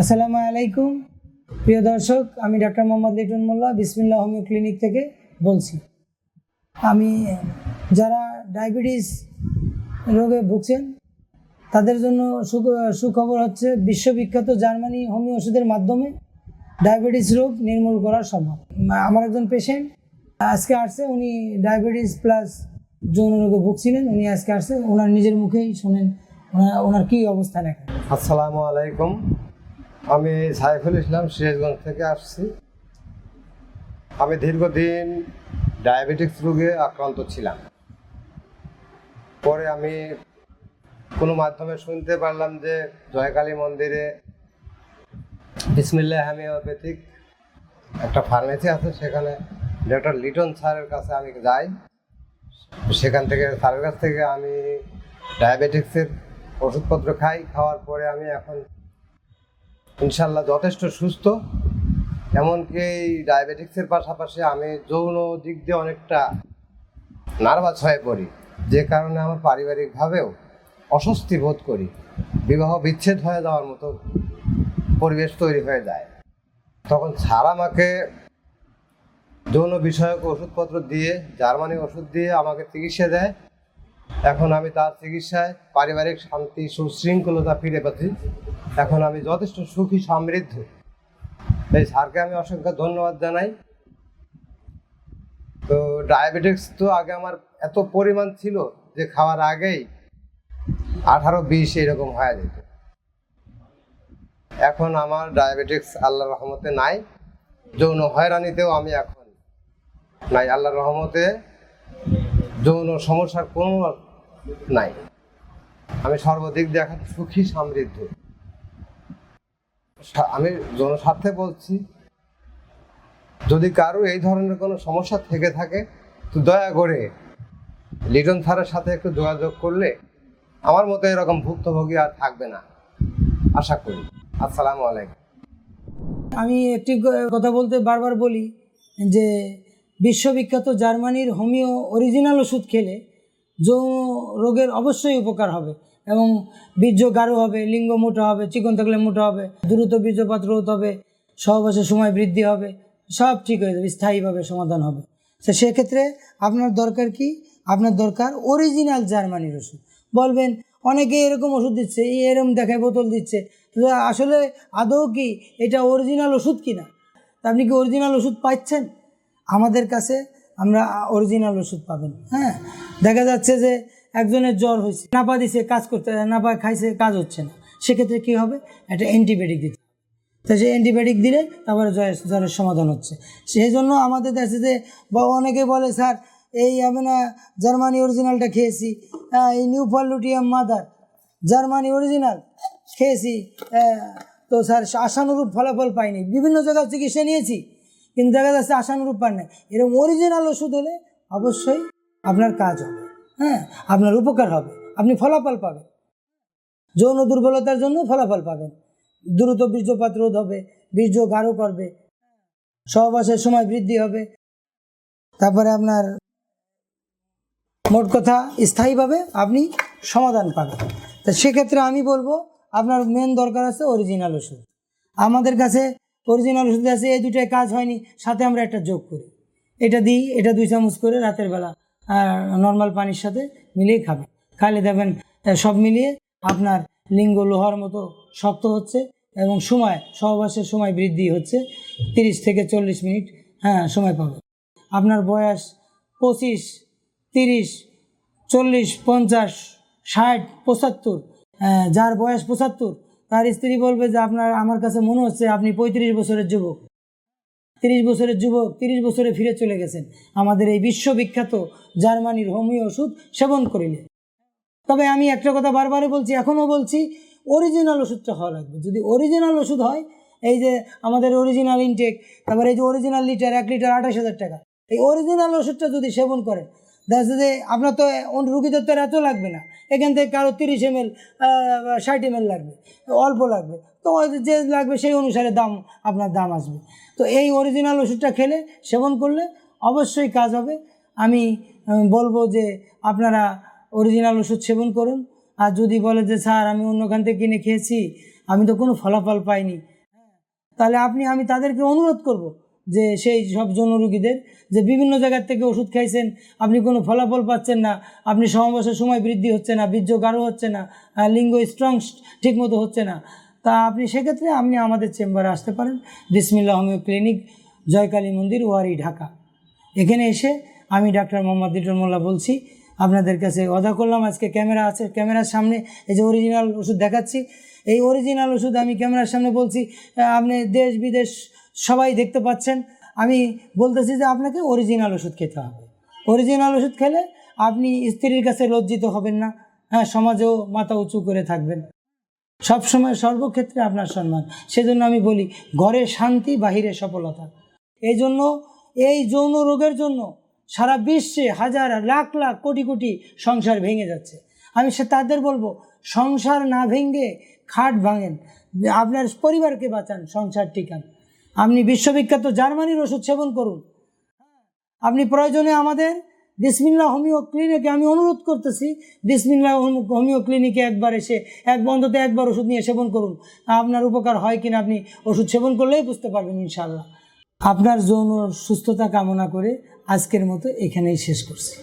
আসসালামু আলাইকুম। প্রিয় দর্শক, আমি ডক্টর মোহাম্মদ লিটন মোল্লা বিসমিল্লা হোমিও ক্লিনিক থেকে বলছি। আমি, যারা ডায়াবেটিস রোগে ভুগছেন, তাদের জন্য সুখবর হচ্ছে বিশ্ববিখ্যাত জার্মানি হোমিও ওষুধের মাধ্যমে ডায়াবেটিস রোগ নির্মূল করা সম্ভব। আমার একজন পেশেন্ট, আজকে আসছে, উনি ডায়াবেটিস প্লাস যৌন রোগে ভুগছিলেন, উনি আজকে আসছে, ওনার নিজের মুখেই শোনেন, ওনার ওনার কী অবস্থান এখন আসসালামু আলাইকুম। আমি সাইফুল ইসলাম সিরাজগঞ্জ থেকে আসছি। আমি দীর্ঘদিন ডায়াবেটিক্স রোগে আক্রান্ত ছিলাম। পরে আমি কোনো মাধ্যমে শুনতে পারলাম যে জয়কালী মন্দিরে বিসমিল্লা হোমিওপ্যাথিক একটা ফার্মেসি আছে, সেখানে ডক্টর লিটন স্যারের কাছে আমি যাই। সেখান থেকে স্যারের কাছ থেকে আমি ডায়াবেটিক্সের ওষুধপত্র খাই। খাওয়ার পরে আমি এখন ইনশাল্লাহ যথেষ্ট সুস্থ। এমনকি এই ডায়াবেটিক্সের পাশাপাশি আমি যৌন দিক দিয়ে অনেকটা নার্ভাস হয়ে পড়ি। যে কারণে আমার পারিবারিকভাবেও অস্বস্তি বোধ করি। বিবাহ বিচ্ছেদ হয়ে যাওয়ার মতো পরিবেশ তৈরি হয়ে যায়। তখন স্যার আমাকে যৌন বিষয়ক ওষুধপত্র দিয়ে, জার্মানি ওষুধ দিয়ে আমাকে চিকিৎসা দেয়। এখন আমি তার চিকিৎসায় পারিবারিক শান্তি, সুশৃঙ্খলতা ফিরে পাচ্ছি। এখন আমি যথেষ্ট সুখী, সমৃদ্ধ। এই স্যারকে আমি অসংখ্য ধন্যবাদ জানাই। তো ডায়াবেটিক্স তো আগে আমার এত পরিমাণ ছিল যে খাওয়ার আগেই আঠারো, বিশ এরকম হয়ে যেত। এখন আমার ডায়াবেটিক্স আল্লাহর রহমতে নাই, যৌন হয়রানিতেও আমি এখন নাই। আল্লাহর রহমতে যৌন সমস্যার কোনো নাই। আমি সর্বাধিক এখন সুখী, সমৃদ্ধ। আমি জনস্বার্থে বলছি, যদি কারও এই ধরনের কোনো সমস্যা থেকে থাকে, তো দয়া করে লিটন স্যারের সাথে একটু যোগাযোগ করলে আমার মতো এরকম ভুক্তভোগী আর থাকবে না। আশা করি। আসসালামু আলাইকুম। আমি একটি কথা বলতে বারবার বলি যে, বিশ্ববিখ্যাত জার্মানির হোমিও অরিজিনাল ওষুধ খেলে যৌন রোগের অবশ্যই উপকার হবে এবং বীর্য গাঢ় হবে, লিঙ্গ মোটা হবে, চিকন থাকলে মোটা হবে, দ্রুত বীর্যপাত রোধ হবে সহবাসের সময় বৃদ্ধি হবে, সব ঠিক হয়ে যাবে, স্থায়ীভাবে সমাধান হবে। তো সেক্ষেত্রে আপনার দরকার কি? আপনার দরকার অরিজিনাল জার্মানির ওষুধ। বলবেন, অনেকে এরকম ওষুধ দিচ্ছে, এই এরকম দেখায় বোতল দিচ্ছে। আসলে আদৌ কি এটা অরিজিনাল ওষুধ কিনা? আপনি কি অরিজিনাল ওষুধ পাচ্ছেন? আমাদের কাছে আমরা অরিজিনাল ওষুধ পাবেন হ্যাঁ? দেখা যাচ্ছে যে একজনের জ্বর হয়েছে নাপা দিছে কাজ করতে নাপা খাইছে কাজ হচ্ছে না। সেক্ষেত্রে কী হবে? একটা অ্যান্টিবায়োটিক দিতে। তো সেই অ্যান্টিবায়োটিক দিলে তারপরে জ্বরের জ্বরের সমাধান হচ্ছে। সেই জন্য আমাদের দেশে যে বা অনেকে বলে স্যার এই আমি না জার্মানি অরিজিনালটা খেয়েছি হ্যাঁ, এই নিউ ফলুটিয়াম মাদার জার্মানি অরিজিনাল খেয়েছি আহ, তো স্যার আশানুরূপ ফলাফল পাইনি। বিভিন্ন জায়গায় চিকিৎসা নিয়েছি। কিন্তু দেখা যাচ্ছে আশানুরূপ পান না এরকম অরিজিনাল ওষুধ হলে অবশ্যই আপনার কাজ হবে। হ্যাঁ আপনার উপকার হবে। আপনি ফলাফল পাবেন। যৌন দুর্বলতার জন্য ফলাফল পাবেন। দ্রুত বীর্যপাত রোধ হবে, বীর্য গাঢ় করবে, সহবাসের সময় বৃদ্ধি হবে। তারপরে আপনার মোট কথা স্থায়ীভাবে আপনি সমাধান পাবেন। তা সেক্ষেত্রে আমি বলব, আপনার মেন দরকার আছে অরিজিনাল ওষুধ। আমাদের কাছে অরিজিনাল ওষুধ আছে এই দুটায় কাজ হয়নি সাথে আমরা একটা যোগ করি। এটা দিই এটা দুই চামচ করে রাতের বেলা নর্মাল পানির সাথে মিলিয়ে খাবেন খাইলে দেখবেন সব মিলিয়ে আপনার লিঙ্গ লোহার মতো শক্ত হচ্ছে এবং সময় সহবাসের সময় বৃদ্ধি হচ্ছে তিরিশ থেকে চল্লিশ মিনিট হ্যাঁ সময় পাবে। আপনার বয়স পঁচিশ তিরিশ চল্লিশ পঞ্চাশ ষাট পঁচাত্তর আহ, যার বয়স পঁচাত্তর তার স্ত্রী বলবে যে আপনার, আমার কাছে মনে হচ্ছে আপনি পঁয়ত্রিশ বছরের যুবক। তিরিশ বছরের যুবক, তিরিশ বছরে ফিরে চলে গেছেন। আমাদের এই বিশ্ববিখ্যাত জার্মানির হোমিও ওষুধ সেবন করিলে। তবে আমি একটা কথা বারবারই বলছি, এখনও বলছি অরিজিনাল ওষুধটা হওয়া লাগবে। যদি অরিজিনাল ওষুধ হয়, এই যে আমাদের অরিজিনাল ইনটেক তারপরে এই যে অরিজিনাল লিটার এক লিটার আঠাশ হাজার টাকা, এই অরিজিনাল ওষুধটা যদি সেবন করেন দেখা যে আপনার তো অন্য রুগীদের তো এত লাগবে না। এখান থেকে কারও তিরিশ এম এল ষাট এম এল লাগবে, অল্প লাগবে। তো যে লাগবে সেই অনুসারে দাম, আপনার দাম আসবে। তো এই অরিজিনাল ওষুধটা খেলে, সেবন করলে অবশ্যই কাজ হবে। আমি বলব যে আপনারা অরিজিনাল ওষুধ সেবন করুন। আর যদি বলে যে, স্যার, আমি অন্যখান থেকে কিনে খেয়েছি, আমি তো কোনো ফলাফল পাইনি। তাহলে আপনি, আমি তাদেরকে অনুরোধ করব যে সেই সব যৌন রুগীদের যে বিভিন্ন জায়গার থেকে ওষুধ খাইছেন, আপনি কোনো ফলাফল পাচ্ছেন না, আপনি সমাবেশের সময় বৃদ্ধি হচ্ছে না, বীর্য গাঢ় হচ্ছে না লিঙ্গ স্ট্রং ঠিকমতো হচ্ছে না, তা আপনি সেক্ষেত্রে আপনি আমাদের চেম্বারে আসতে পারেন। বিসমিল্লা হোমিও ক্লিনিক, জয়কালী মন্দির, ওয়ারি, ঢাকা। এখানে এসে আমি ডাক্তার মোহাম্মদ লিটন মোল্লা বলছি, আপনাদের কাছে অদা করলাম, আজকে ক্যামেরা আছে, ক্যামেরার সামনে এই যে অরিজিনাল ওষুধ দেখাচ্ছি। এই অরিজিনাল ওষুধ আমি ক্যামেরার সামনে বলছি আপনি দেশ বিদেশ সবাই দেখতে পাচ্ছেন। আমি বলতেছি যে আপনাকে অরিজিনাল ওষুধ খেতে হবে। অরিজিনাল ওষুধ খেলে আপনি স্ত্রীর কাছে লজ্জিত হবেন না। হ্যাঁ সমাজেও মাথা উঁচু করে থাকবেন। সব সময় সর্বক্ষেত্রে আপনার সম্মান। সেজন্য আমি বলি, ঘরে শান্তি, বাহিরে সফলতা। এই জন্য, এই যৌন রোগের জন্য সারা বিশ্বে হাজার, লাখ লাখ, কোটি কোটি সংসার ভেঙে যাচ্ছে। আমি সে তাদের বলব, সংসার না ভেঙে খাট ভাঙেন। আপনার পরিবারকে বাঁচান, সংসার টিকান। আপনি বিশ্ববিখ্যাত জার্মানির ওষুধ সেবন করুন। আপনি প্রয়োজনে আমাদের বিসমিল্লা হোমিও ক্লিনিকে আমি অনুরোধ করতেছি বিসমিল্লা হোমিও ক্লিনিকে একবার এসে, এক বন্ধতে একবার ওষুধ নিয়ে সেবন করুন। আপনার উপকার হয় কিনা আপনি ওষুধ সেবন করলেই বুঝতে পারবেন ইনশাল্লাহ আপনার যৌন সুস্থতা কামনা করে আজকের মতো এখানেই শেষ করছি।